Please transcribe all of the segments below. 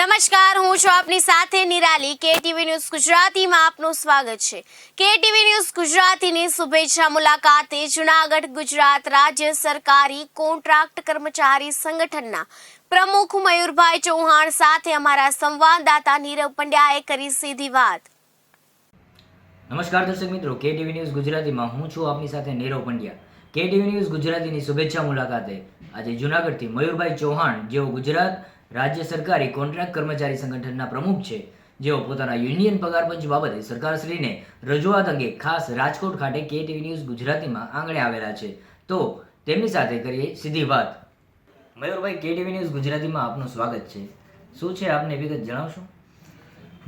નમસ્કાર, હું છું આપની સાથે નિરાલી. કેટીવી ન્યૂઝ ગુજરાતીમાં આપનું સ્વાગત છે. કેટીવી ન્યૂઝ ગુજરાતીની શુભેચ્છા મુલાકાતે જૂનાગઢ ગુજરાત રાજ્ય સરકારી કોન્ટ્રાક્ટ કર્મચારી સંગઠનના પ્રમુખ મયુરભાઈ ચૌહાણ સાથે અમારા સંવાદદાતા નીરવ પંડ્યાએ કરી સીધી વાત. નમસ્કાર દર્શક મિત્રો, કેટીવી ન્યૂઝ ગુજરાતીમાં હું છું આપની સાથે નીરવ પંડ્યા. કેટીવી ન્યૂઝ ગુજરાતીની શુભેચ્છા મુલાકાતે આજે જૂનાગઢથી મયુરભાઈ ચૌહાણ જેઓ ગુજરાત રાજ્ય સરકારી કોન્ટ્રાક્ટ કર્મચારી સંગઠનના પ્રમુખ છે, જેઓ પોતાના યુનિયન પગાર પંચ બાબતે સરકારશ્રીને રજૂઆત અંગે ખાસ રાજકોટ ખાતે કે ટીવી ન્યૂઝ ગુજરાતીમાં આંગણે આવેલા છે. તો તેમની સાથે કરીએ સીધી વાત. મયુરભાઈ કે ટીવી ન્યૂઝ ગુજરાતીમાં આપનું સ્વાગત છે. શું છે આપને વિગત જણાવશો?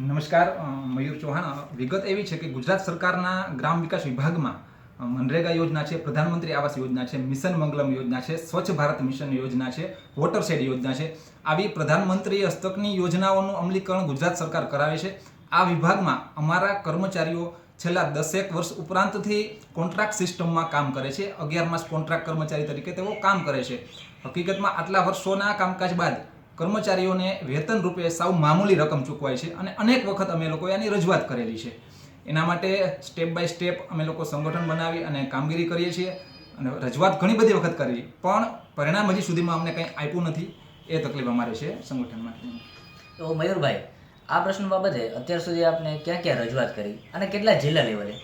નમસ્કાર મયુર ચૌહાણ. વિગત એવી છે કે ગુજરાત સરકારના ગ્રામ વિકાસ વિભાગમાં મનરેગા યોજના છે, પ્રધાનમંત્રી આવાસ યોજના છે, મિશન મંગલમ યોજના છે, સ્વચ્છ ભારત મિશન યોજના છે વોટર શેડ યોજના છે. આવી પ્રધાનમંત્રી હસ્તકની યોજનાઓનું અમલીકરણ ગુજરાત સરકાર કરાવે છે. આ વિભાગમાં અમારા કર્મચારીઓ છેલ્લા દસેક વર્ષ ઉપરાંતથી કોન્ટ્રાક્ટ સિસ્ટમમાં કામ કરે છે. અગિયાર માસ કોન્ટ્રાક્ટ કર્મચારી તરીકે તેઓ કામ કરે છે. હકીકતમાં આટલા વર્ષોના કામકાજ બાદ કર્મચારીઓને વેતન રૂપે સાવ મામૂલી રકમ ચૂકવાય છે અને અનેક વખત અમે લોકોએ આની રજૂઆત કરેલી છે. એના માટે સ્ટેપ બાય સ્ટેપ અમે લોકો સંગઠન બનાવી અને કામગીરી કરીએ છીએ અને રજૂઆત ઘણી બધી વખત કરી. પણ પરિણામ હજી સુધીમાં અમને કંઈ આપ્યું નથી. એ તકલીફ અમારે છે સંગઠનમાં. તો મયુરભાઈ આ પ્રશ્ન બાબતે અત્યાર સુધી આપને ક્યાં ક્યાં રજૂઆત કરી અને કેટલા જિલ્લા લેવલે?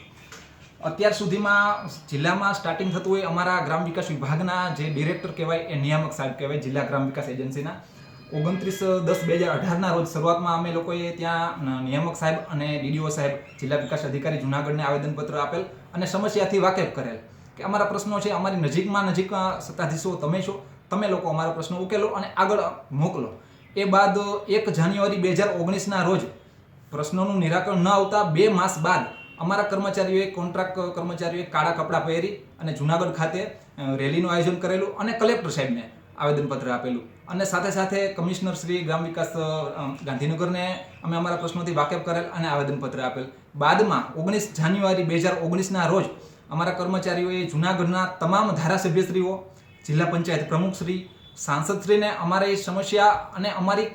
અત્યાર સુધીમાં જિલ્લામાં સ્ટાર્ટિંગ થતું હોય અમારા ગ્રામ વિકાસ વિભાગના જે ડિરેક્ટર કહેવાય એ નિયામક સાહેબ કહેવાય જિલ્લા ગ્રામ વિકાસ એજન્સીના ઓગણત્રીસ દસ બે હજાર અઢારના રોજ શરૂઆતમાં અમે લોકોએ ત્યાં નિયામક સાહેબ અને ડીડીઓ સાહેબ, જિલ્લા વિકાસ અધિકારી જુનાગઢને આવેદનપત્ર આપેલ અને સમસ્યાથી વાકેફ કરેલ કે અમારા પ્રશ્નો છે, અમારી નજીકમાં નજીક સત્તાધીશો તમે છો, તમે લોકો અમારા પ્રશ્નો ઉકેલો અને આગળ મોકલો. એ બાદ એક જાન્યુઆરી બે હજાર ઓગણીસના રોજ પ્રશ્નોનું નિરાકરણ ન આવતા બે માસ બાદ અમારા કર્મચારીઓએ કોન્ટ્રાક્ટ કર્મચારીઓએ કાળા કપડાં પહેરી અને જુનાગઢ ખાતે રેલીનું આયોજન કરેલું અને કલેક્ટર સાહેબને આવેદનપત્ર આપેલું. અને સાથે સાથે કમિશનર શ્રી ગ્રામ વિકાસ ગાંધીનગરને અમે અમારા પ્રશ્નોથી વાકેફ કરેલ અને આવેદનપત્ર આપેલ. બાદમાં ઓગણીસ જાન્યુઆરી બે હજાર ઓગણીસના રોજ અમારા કર્મચારીઓએ જુનાગઢના તમામ ધારાસભ્યશ્રીઓ, જિલ્લા પંચાયત પ્રમુખશ્રી, સાંસદશ્રીને અમારી સમસ્યા અને અમારી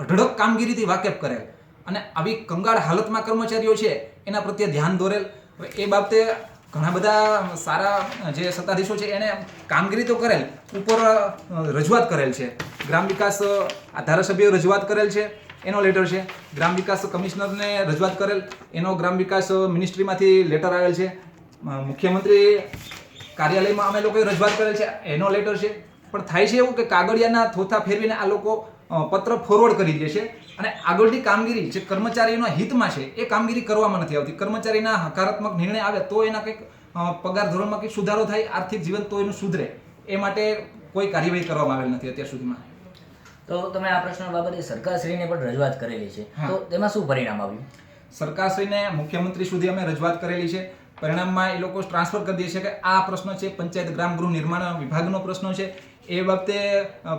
અઢળક કામગીરીથી વાકેફ કરેલ. અને આવી કંગાળ હાલતમાં કર્મચારીઓ છે, એના પ્રત્યે ધ્યાન દોરેલ. એ બાબતે ઘણા બધા સારા જે સત્તાધીશો છે એને કામગીરી તો કરેલ, ઉપર રજૂઆત કરેલ છે. ગ્રામ વિકાસ આ ધારાસભ્યોએ રજૂઆત કરેલ છે, એનો લેટર છે. ગ્રામ વિકાસ કમિશનરને રજૂઆત કરેલ, એનો ગ્રામ વિકાસ મિનિસ્ટ્રીમાંથી લેટર આવેલ છે. મુખ્યમંત્રી કાર્યાલયમાં અમે લોકોએ રજૂઆત કરેલ છે, એનો લેટર છે. પણ થાય છે એવું કે કાગળિયાના થોથા ફેરવીને આ લોકો પત્ર ફોરવર્ડ કરી દે છે અને આગળની કામગીરી જે કર્મચારીઓના હિતમાં છે એ કામગીરી કરવામાં નથી આવતી. કર્મચારીના હકારાત્મક નિર્ણય આવે તો એના કંઈક પગાર ધોરણમાં કંઈક સુધારો થાય આર્થિક જીવન તો એનું સુધરે. એ માટે કોઈ કાર્યવાહી કરવામાં આવેલ નથી અત્યાર સુધીમાં. તો તમે આ પ્રશ્ન બાબતે સરકારશ્રીને પણ રજૂઆત કરેલી છે. તો તેમાં શું પરિણામ આવ્યું? સરકારશ્રીને મુખ્યમંત્રી સુધી અમે રજૂઆત કરેલી છે. પરિણામમાં એ લોકો ટ્રાન્સફર કરી દે છે કે આ પ્રશ્ન છે પંચાયત ગ્રામ ગૃહ નિર્માણ વિભાગનો પ્રશ્ન છે એ બાબતે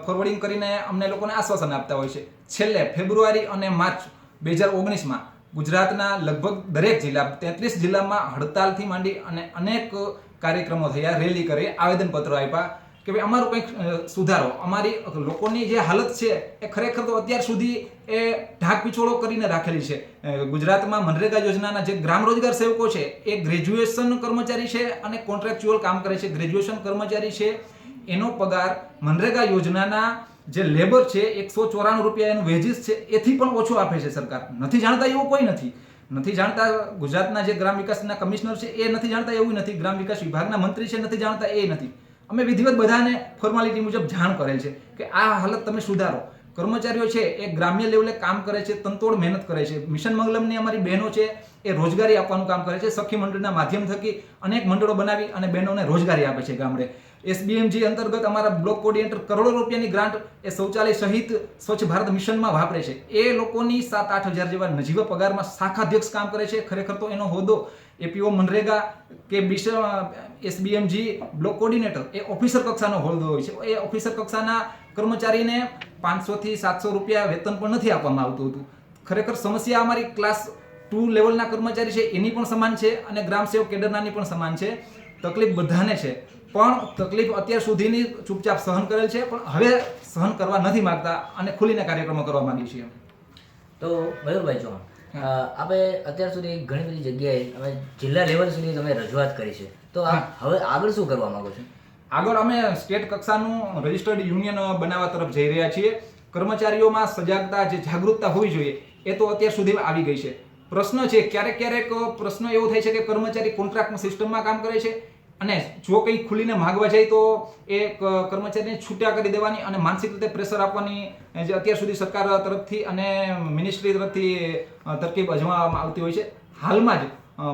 ફોરવર્ડિંગ કરીને અમને લોકોને આશ્વાસન આપતા હોય છે. છેલ્લે ફેબ્રુઆરી અને માર્ચ બે હજાર ઓગણીસમાં ગુજરાતના લગભગ દરેક જિલ્લા, તેત્રીસ જિલ્લામાં હડતાલથી માંડી અને અનેક કાર્યક્રમો થયા, રેલી કરી, આવેદનપત્રો આપ્યા કે ભાઈ અમારું કંઈક સુધારો. અમારી લોકોની જે હાલત છે એ ખરેખર તો અત્યાર સુધી એ ઢાક પીછોડો કરીને રાખેલી છે. ગુજરાતમાં મનરેગા યોજનાના જે ગ્રામ રોજગાર સેવકો છે, એ ગ્રેજ્યુએશન કર્મચારી છે અને કોન્ટ્રાક્ચ્યુઅલ કામ કરે છે. ગ્રેજ્યુએશન કર્મચારી છે એનો પગાર મનરેગા યોજનાના જે લેબર છે એકસો ચોરાણું રૂપિયા એનું વેજીસ છે, એથી પણ ઓછું આપે છે સરકાર. નથી જાણતા એવું કોઈ નથી. નથી જાણતા ગુજરાતના જે ગ્રામ વિકાસના કમિશનર છે, એ નથી જાણતા એવું નથી. ગ્રામ વિકાસ વિભાગના મંત્રી છે, નથી જાણતા એ નથી. અમે વિધિવત બધાને ફોર્માલિટી મુજબ જાણ કરેલ છે કે આ હાલત તમે સુધારો. કર્મચારીઓ છે, એ ગ્રામ્ય લેવલે કામ કરે છે તંતોડ મહેનત કરે છે. મિશન મંગલમની અમારી બહેનો છે, એ રોજગારી આપવાનું કામ કરે છે. સખી મંડળના માધ્યમ થકી અનેક મંડળો બનાવી અને બહેનોને રોજગારી આપે છે ગામડે. એસબીએમજી અંતર્ગત અમારા બ્લોક કોર્ડિનેટર કરોડો રૂપિયાની ગ્રાન્ટ એ શૌચાલય સહિત સ્વચ્છ ભારત મિશનમાં વાપરે છે. એ લોકોની સાત આઠ હજાર જેવા નજીવા પગારમાં શાખાધ્યક્ષ કામ કરે છે. ખરેખર તો એનો હોદ્દો એપીઓ મનરેગા કે બીસ એસબીએમજી બ્લોક કોર્ડિનેટર, એ ઓફિસર કક્ષાનો હોદ્દો હોય છે. એ ઓફિસર કક્ષાના કર્મચારીને પાંચસોથી સાતસો રૂપિયા વેતન પણ નથી આપવામાં આવતું હતું. ખરેખર સમસ્યા અમારી ક્લાસ ટુ લેવલના કર્મચારી છે, એની પણ સમાન છે અને ગ્રામ સેવક કેડરનાની પણ સમાન છે. તકલીફ બધાને છે. પણ તકલીફ અત્યાર સુધીની ચૂપચાપ સહન કરેલ છે, પણ હવે સહન કરવા નથી માંગતા અને ખુલીને કાર્યક્રમો કરવા માગીએ છીએ તો મયુરભાઈ ચૌહાણ અ, આપે અત્યાર સુધી ઘણી બધી જગ્યાએ અમે જિલ્લા લેવલ સુધી તમે રજૂઆત કરી છે. તો હવે આગળ શું કરવા માંગો છો? આગળ અમે સ્ટેટ કક્ષાનું રજિસ્ટર્ડ યુનિયન બનાવવા તરફ જઈ રહ્યા છીએ. કર્મચારીઓમાં સજાગતા જે જાગૃતતા હોવી જોઈએ એ તો અત્યાર સુધી આવી ગઈ છે. પ્રશ્ન છે ક્યારેક ક્યારેક પ્રશ્ન એવો થાય છે કે કર્મચારી કોન્ટ્રાક્ટ સિસ્ટમમાં કામ કરે છે. અને જો કંઈ ખુલીને માગવા જાય તો એ કર્મચારીને છૂટા કરી દેવાની અને માનસિક રીતે પ્રેશર આપવાની જે અત્યાર સુધી સરકાર તરફથી અને મિનિસ્ટ્રી તરફથી તરકીબ અજમાવવામાં આવતી હોય છે. હાલમાં જ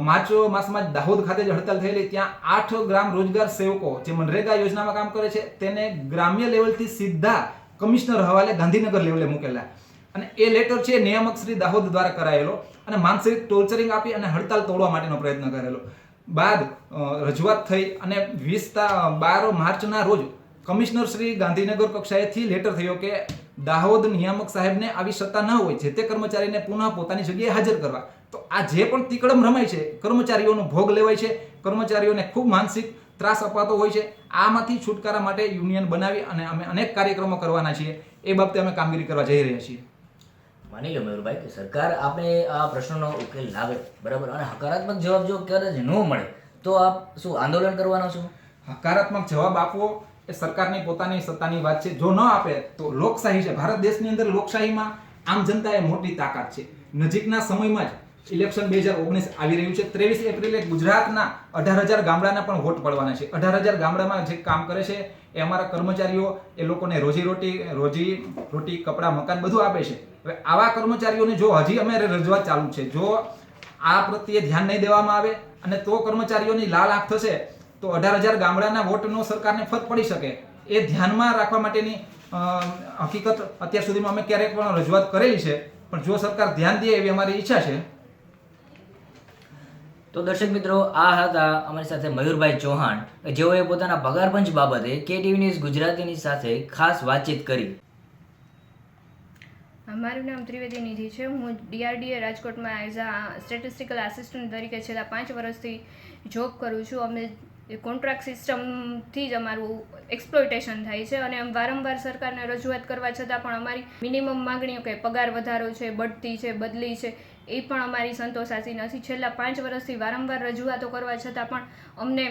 માર્ચ માસમાં જ દાહોદ ખાતે જ હડતાલ થયેલી. ત્યાં આઠ ગ્રામ રોજગાર સેવકો જે મનરેગા યોજનામાં કામ કરે છે, તેને ગ્રામ્ય લેવલથી સીધા કમિશનર હવાલે ગાંધીનગર લેવલે મૂકેલા. અને એ લેટર છે નિયામક શ્રી દાહોદ દ્વારા કરાયેલો અને માનસિક ટોર્ચરિંગ આપી અને હડતાલ તોડવા માટેનો પ્રયત્ન કરેલો. બાદ રજૂઆત થઈ અને વીસ બાર માર્ચના રોજ કમિશનર શ્રી ગાંધીનગર કક્ષાએથી લેટર થયો કે દાહોદ નિયામક સાહેબને આવી સત્તા ન હોય, જે તે કર્મચારીને પુનઃ પોતાની જગ્યાએ હાજર કરવા. તો આ જે પણ તિકડમ રમાય છે, કર્મચારીઓનો ભોગ લેવાય છે, કર્મચારીઓને ખૂબ માનસિક ત્રાસ અપાતો હોય છે, આમાંથી છુટકારા માટે યુનિયન બનાવી અને અમે અનેક કાર્યક્રમો કરવાના છીએ. એ બાબતે અમે કામગીરી કરવા જઈ રહ્યા છીએ. માની લો મયુરભાઈ કે સરકાર આપણે આ પ્રશ્નનો ઉકેલ લાવે, બરાબર? અને હકારાત્મક જવાબ જો કદાચ ન મળે, તો આપ શું આંદોલન કરવાનો છો? હકારાત્મક જવાબ આપવો એ સરકારની પોતાની સત્તાની વાત છે. જો ન આપે, તો લોકશાહી છે. ભારત દેશની અંદર લોકશાહીમાં આમ જનતા એ મોટી તાકાત છે. નજીકના સમયમાં જ ઇલેક્શન બે હજાર ઓગણીસ આવી રહ્યું છે. ત્રેવીસ એપ્રિલે ગુજરાતના અઢાર હજાર ગામડાના પણ વોટ પડવાના છે. અઢાર હજાર ગામડામાં જે કામ કરે છે, એ અમારા કર્મચારીઓ, એ લોકોને રોજી રોટી રોજી રોટી, કપડાં, મકાન બધું આપે છે. હવે આવા કર્મચારીઓને જો હજી અમે રજૂઆત ચાલુ છે, જો આ પ્રત્યે ધ્યાન નહીં દેવામાં આવે અને તો કર્મચારીઓની લાલ આંખ થશે, તો અઢાર હજાર ગામડાના વોટનો સરકારને ફરક પડી શકે. એ ધ્યાનમાં રાખવા માટેની હકીકત અત્યાર સુધીમાં અમે ક્યારેક પણ રજૂઆત કરેલી છે. પણ જો સરકાર ધ્યાન દે એવી અમારી ઈચ્છા છે તો દર્શક મિત્રો, આ હતા અમારી સાથે મયુરભાઈ ચૌહાણ જેઓએ પોતાના પગારપંચ બાબતે કે ટીવી ન્યૂઝ ગુજરાતીની સાથે ખાસ વાતચીત કરી. મારું નામ ત્રિવેદી નિધિ છે. હું ડીઆરડીએ રાજકોટમાં એઝ અ સ્ટેટિસ્ટિકલ આસિસ્ટન્ટ તરીકે છેલ્લા પાંચ વર્ષથી જોબ કરું છું. અમે કોન્ટ્રાક્ટ સિસ્ટમથી જ અમારું એક્સપ્લોઇટેશન થાય છે અને વારંવાર સરકારને રજૂઆત કરવા છતાં પણ અમારી મિનિમમ માગણીઓ કે પગાર વધારો છે, બઢતી છે, બદલી છે એ પણ અમારી સંતોષાતી નથી. છેલ્લા પાંચ વર્ષથી વારંવાર રજૂઆતો કરવા છતાં પણ અમને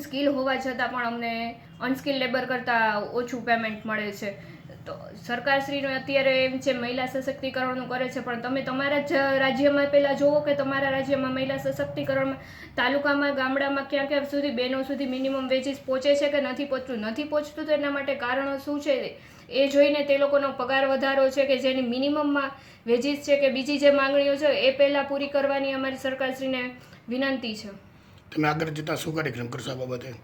સ્કિલ હોવા છતાં પણ અમને અનસ્કિલ લેબર કરતાં ઓછું પેમેન્ટ મળે છે. તો સરકારશ્રીનું અત્યારે એમ છે, મહિલા સશક્તિકરણનું કરે છે, પણ તમે તમારા જ રાજ્યમાં પહેલાં જુઓ કે તમારા રાજ્યમાં મહિલા સશક્તિકરણમાં તાલુકામાં, ગામડામાં ક્યાં ક્યાં સુધી બહેનો સુધી મિનિમમ વેજીસ પહોંચે છે કે નથી પહોંચતું? નથી પહોંચતું તો એના માટે કારણો શું છે? એ જોઈને તે લોકોનો પગાર વધારો છે કે જેની મિનિમમમાં વેજીસ છે કે બીજી જે માંગણીઓ છે એ પહેલાં પૂરી કરવાની અમારી સરકારશ્રીને વિનંતી છે. તમે આગળ જતાં શું કાર્યક્રમ કરશો આ બાબતે?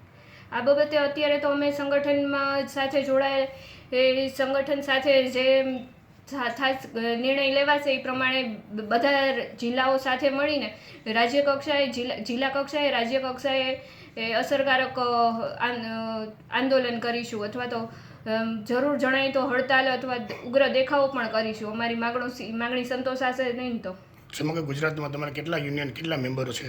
આ બાબતે અત્યારે તો અમે સંગઠનમાં સાથે જોડાયેલ એ સંગઠન સાથે જે ખાસ નિર્ણય લેવાશે એ પ્રમાણે બધા જિલ્લાઓ સાથે મળીને રાજ્ય કક્ષાએ જિલ્લા જિલ્લા કક્ષાએ રાજ્ય કક્ષાએ અસરકારક આંદોલન કરીશું અથવા તો જરૂર જણાય તો હડતાલ અથવા ઉગ્ર દેખાવો પણ કરીશું. અમારી માગણો માગણી સંતોષાશે નહીં તો. સમગ્ર ગુજરાતમાં તમારા કેટલા યુનિયન કેટલા મેમ્બરો છે?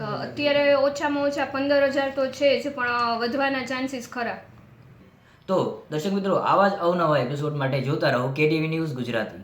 અત્યારે ઓછામાં ઓછા પંદર હજાર તો છે જ પણ વધવાના ચાન્સીસ ખરા. તો દર્શક મિત્રો આવા જ અવનવા એપિસોડ માટે જોતા રહો કેટીવી ન્યૂઝ ગુજરાતી.